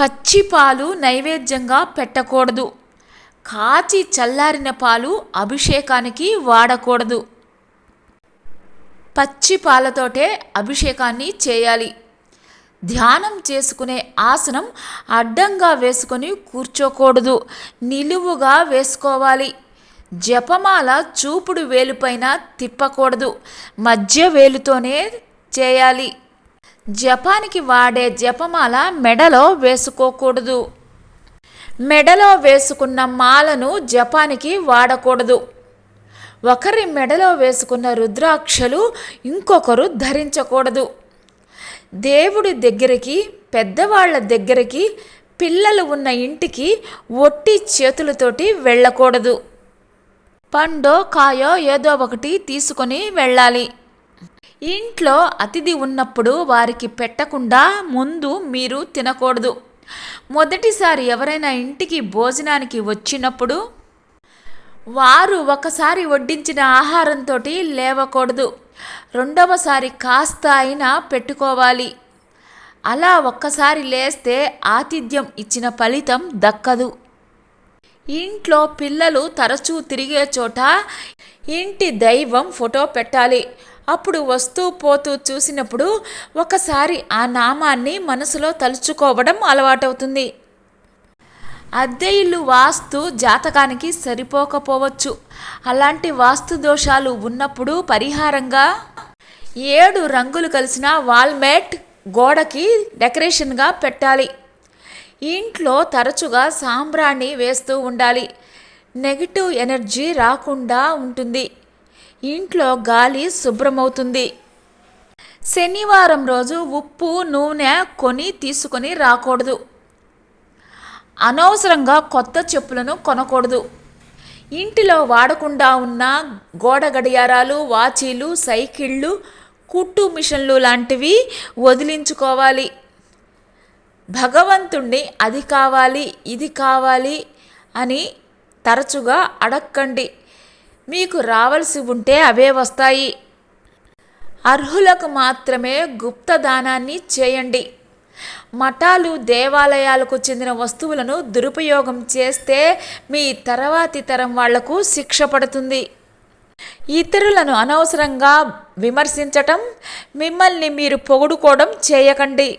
పచ్చి పాలు నైవేద్యంగా పెట్టకూడదు. కాచి చల్లారిన పాలు అభిషేకానికి వాడకూడదు. పచ్చి పాలతోటే అభిషేకాన్ని చేయాలి. ధ్యానం చేసుకునే ఆసనం అడ్డంగా వేసుకొని కూర్చోకూడదు. నిలువుగా వేసుకోవాలి. జపమాల చూపుడు వేలుపైన తిప్పకూడదు. మధ్య వేలుతోనే చేయాలి. జపానికి వాడే జపమాల మెడలో వేసుకోకూడదు. మెడలో వేసుకున్న మాలను జపానికి వాడకూడదు. ఒకరి మెడలో వేసుకున్న రుద్రాక్షలు ఇంకొకరు ధరించకూడదు. దేవుడి దగ్గరికి పెద్దవాళ్ళ దగ్గరికి పిల్లలు ఉన్న ఇంటికి ఒట్టి చేతులతోటి వెళ్ళకూడదు. పండో కాయో ఏదో ఒకటి తీసుకొని వెళ్ళాలి. ఇంట్లో అతిథి ఉన్నప్పుడు వారికి పెట్టకుండా ముందు మీరు తినకూడదు. మొదటిసారి ఎవరైనా ఇంటికి భోజనానికి వచ్చినప్పుడు వారు ఒకసారి వడ్డించిన ఆహారంతో లేవకూడదు. రెండవసారి కాస్త అయినా పెట్టుకోవాలి. అలా ఒక్కసారి లేస్తే ఆతిథ్యం ఇచ్చిన ఫలితం దక్కదు. ఇంట్లో పిల్లలు తరచూ తిరిగే చోట ఇంటి దైవం ఫోటో పెట్టాలి. అప్పుడు వస్తూ పోతూ చూసినప్పుడు ఒకసారి ఆ నామాన్ని మనసులో తలుచుకోవడం అలవాటవుతుంది. అద్దె ఇల్లు వాస్తు జాతకానికి సరిపోకపోవచ్చు. అలాంటి వాస్తు దోషాలు ఉన్నప్పుడు పరిహారంగా ఏడు రంగులు కలిసిన వాల్మేట్ గోడకి డెకరేషన్గా పెట్టాలి. ఇంట్లో తరచుగా సాంబ్రాణి వేస్తూ ఉండాలి. నెగిటివ్ ఎనర్జీ రాకుండా ఉంటుంది. ఇంట్లో గాలి శుభ్రమవుతుంది. శనివారం రోజు ఉప్పు నూనె కొని తీసుకొని రాకూడదు. అనవసరంగా కొత్త చెప్పులను కొనకూడదు. ఇంటిలో వాడకుండా ఉన్న గోడ గడియారాలు వాచీలు సైకిళ్ళు కుట్టు మిషన్లు లాంటివి వదిలించుకోవాలి. భగవంతుణ్ణి అది కావాలి ఇది కావాలి అని తరచుగా అడక్కండి. మీకు రావలసి ఉంటే అవే వస్తాయి. అర్హులకు మాత్రమే గుప్తదానాన్ని చేయండి. మఠాలు దేవాలయాలకు చెందిన వస్తువులను దురుపయోగం చేస్తే మీ తర్వాతి తరం వాళ్ళకు శిక్ష పడుతుంది. ఇతరులను అనవసరంగా విమర్శించటం మిమ్మల్ని మీరు పొగుడుకోవడం చేయకండి.